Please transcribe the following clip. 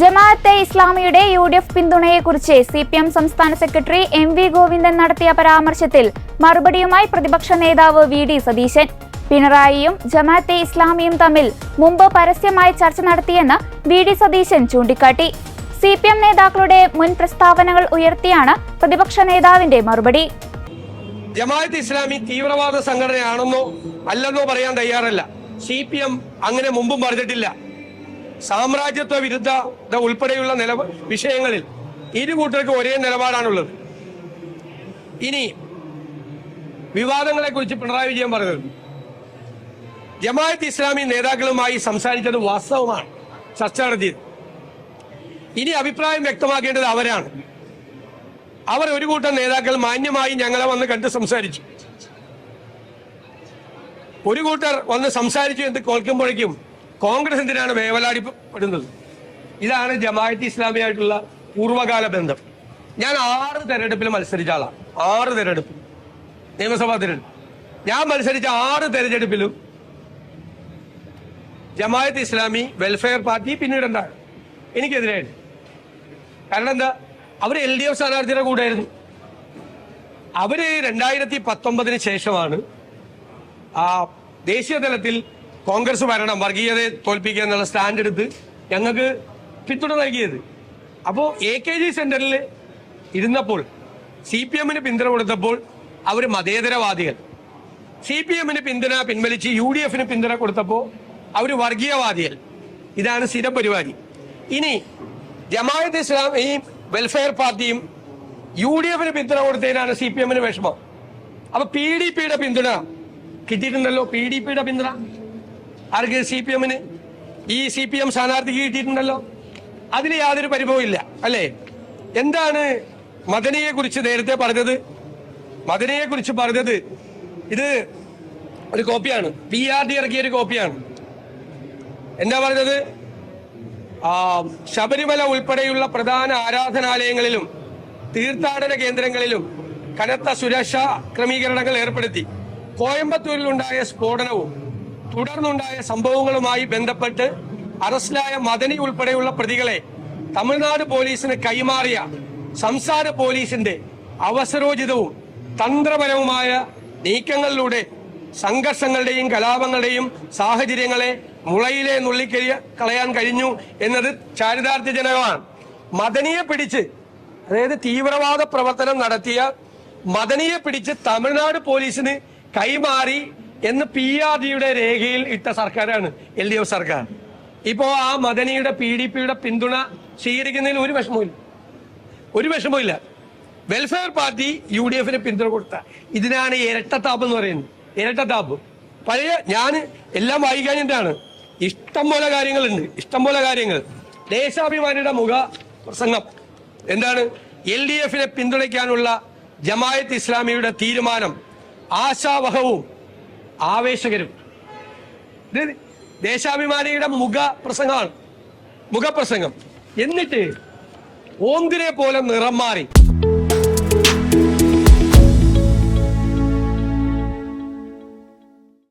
ജമാഅത്തെ ഇസ്ലാമിയുടെ U D F പിന്തുണയെക്കുറിച്ച് C P M സംസ്ഥാന സെക്രട്ടറി എം വി ഗോവിന്ദൻ നടത്തിയ പരാമർശത്തിൽ മറുപടിയുമായി പ്രതിപക്ഷ നേതാവ് വി ഡി സതീശൻ. പിണറായിയും ജമാഅത്തെ ഇസ്ലാമിയും തമ്മിൽ മുമ്പ് പരസ്യമായി ചർച്ച നടത്തിയെന്ന് വി ഡി സതീശൻ ചൂണ്ടിക്കാട്ടി. സി പി എം നേതാക്കളുടെ മുൻ പ്രസ്താവനകൾ ഉയർത്തിയാണ് പ്രതിപക്ഷ നേതാവിന്റെ മറുപടി. ജമാഅത്ത് ഇസ്ലാമി തീവ്രവാദ സംഘടനയാണെന്നോ അല്ലെന്നോ പറയാൻ തയ്യാറല്ല. സി പി എം അങ്ങനെ മുമ്പും പറഞ്ഞിട്ടില്ല. സാമ്രാജ്യത്വ വിരുദ്ധത ഉൾപ്പെടെയുള്ള നില വിഷയങ്ങളിൽ ഇരു കൂട്ടർക്കും ഒരേ നിലപാടാണുള്ളത്. ഇനി വിവാദങ്ങളെ കുറിച്ച് പിണറായി വിജയൻ പറഞ്ഞത് ജമാഅത്ത് ഇസ്ലാമി നേതാക്കളുമായി സംസാരിച്ചത് വാസ്തവമാണ്. ചർച്ച നടത്തിയത്. ഇനി അഭിപ്രായം വ്യക്തമാക്കേണ്ടത് അവരാണ്. അവർ ഒരു കൂട്ടം നേതാക്കൾ മാന്യമായി ഞങ്ങളെ വന്ന് കണ്ട് സംസാരിച്ചു. ഒരു കൂട്ടർ വന്ന് സംസാരിച്ചു എന്ന് കേൾക്കുമ്പോഴേക്കും കോൺഗ്രസ് എന്തിനാണ് വേവലാടിപ്പെടുന്നത് ഇതാണ് ജമാഅത്ത് ഇസ്ലാമിയായിട്ടുള്ള പൂർവകാല ബന്ധം. ഞാൻ ആറ് തെരഞ്ഞെടുപ്പിൽ മത്സരിച്ച ആളാണ്. ആറ് തെരഞ്ഞെടുപ്പ് നിയമസഭാ തെരഞ്ഞെടുപ്പ്. ഞാൻ മത്സരിച്ച ആറ് തെരഞ്ഞെടുപ്പിലും ജമാഅത്ത് ഇസ്ലാമി വെൽഫെയർ പാർട്ടി പിന്നീട് എന്താണ്? എനിക്കെതിരായിരുന്നു. കാരണം എന്താ? അവർ എൽ ഡി എഫ് സ്ഥാനാർത്ഥിയുടെ കൂടെയായിരുന്നു. അവർ രണ്ടായിരത്തി പത്തൊമ്പതിന് ശേഷമാണ് ആ ദേശീയ തലത്തിൽ കോൺഗ്രസ് ഭരണം വർഗീയതയെ തോൽപ്പിക്കുക എന്നുള്ള സ്റ്റാൻഡ് എടുത്ത് ഞങ്ങൾക്ക് പിന്തുണ നൽകിയത്. അപ്പോൾ എ കെ ജി സെന്ററിൽ ഇരുന്നപ്പോൾ സി പി എമ്മിന് പിന്തുണ കൊടുത്തപ്പോൾ അവർ മതേതരവാദികൾ. സി പി എമ്മിന് പിന്തുണ പിൻവലിച്ച് യു ഡി എഫിന് പിന്തുണ കൊടുത്തപ്പോൾ അവർ വർഗീയവാദികൾ. ഇതാണ് സ്ഥിരം പരിപാടി. ഇനി ജമാഅത്ത് ഇസ്ലാം ഈ വെൽഫെയർ പാർട്ടിയും യു ഡി എഫിന് പിന്തുണ കൊടുത്തതിനാണ് സി പി എമ്മിന് വിഷമം. അപ്പൊ പി ഡി പിയുടെ പിന്തുണ കിട്ടിയിട്ടുണ്ടല്ലോ? പി ഡി പിയുടെ പിന്തുണ? ആർക്ക് സി പി എമ്മിന് ഈ സി പി എം സ്ഥാനാർത്ഥിക്ക് കിട്ടിയിട്ടുണ്ടല്ലോ? അതിൽ യാതൊരു പരിഭവമില്ല അല്ലേ? എന്താണ് മദനിയെ കുറിച്ച് നേരത്തെ പറഞ്ഞത്? മദനിയെ കുറിച്ച് പറഞ്ഞത് ഇത് ഒരു കോപ്പിയാണ്. പി ആർ ഡി ഇറക്കിയ ഒരു കോപ്പിയാണ്. എന്താ പറഞ്ഞത്? ശബരിമല ഉൾപ്പെടെയുള്ള പ്രധാന ആരാധനാലയങ്ങളിലും തീർത്ഥാടന കേന്ദ്രങ്ങളിലും കനത്ത സുരക്ഷാ ക്രമീകരണങ്ങൾ ഏർപ്പെടുത്തി. കോയമ്പത്തൂരിലുണ്ടായ സ്ഫോടനവും തുടർന്നുണ്ടായ സംഭവങ്ങളുമായി ബന്ധപ്പെട്ട് അറസ്റ്റിലായ മദനി ഉൾപ്പെടെയുള്ള പ്രതികളെ തമിഴ്നാട് പോലീസിന് കൈമാറിയ സംസാര പോലീസിന്റെ അവസരോചിതവും തന്ത്രപരവുമായ നീക്കങ്ങളിലൂടെ സംഘർഷങ്ങളുടെയും കലാപങ്ങളുടെയും സാഹചര്യങ്ങളെ മുളയിലെ നുള്ളിക്കരിയ കളയാൻ കഴിഞ്ഞു എന്നത് ചാരിതാർത്ഥ്യജനകമാണ്. മദനിയെ പിടിച്ച് അതായത് തീവ്രവാദ പ്രവർത്തനം നടത്തിയ മദനിയെ പിടിച്ച് തമിഴ്നാട് പോലീസിന് കൈമാറി എന്ന് പി ആർ ഡിയുടെ രേഖയിൽ ഇട്ട സർക്കാരാണ് എൽ ഡി എഫ് സർക്കാർ. ഇപ്പോ ആ മദനിയുടെ പി ഡി പിയുടെ പിന്തുണ സ്വീകരിക്കുന്നതിൽ ഒരു വിഷമവും ഒരു വിഷമവും വെൽഫെയർ പാർട്ടി യു ഡി എഫിന് പിന്തുണ കൊടുത്ത. ഇതിനാണ് ഇരട്ടത്താപ്പ് എന്ന് പറയുന്നത്. ഇരട്ടത്താപ്പ്. പഴയ ഞാൻ എല്ലാം വായിക്കാനിട്ടാണ് ഇഷ്ടം പോലെ കാര്യങ്ങളുണ്ട്. ഇഷ്ടം പോലെ കാര്യങ്ങൾ. ദേശാഭിമാനിയുടെ മുഖ പ്രസംഗം. എന്താണ്? എൽ ഡി എഫിനെ പിന്തുണയ്ക്കാനുള്ള ജമായത്ത് ഇസ്ലാമിയുടെ തീരുമാനം ആശാവഹവും ആവേശകരും. ദേശാഭിമാനിയുടെ മുഖ പ്രസംഗമാണ്. മുഖപ്രസംഗം എന്നിട്ട് ഓന്തിനെ പോലെ നിറം മാറി.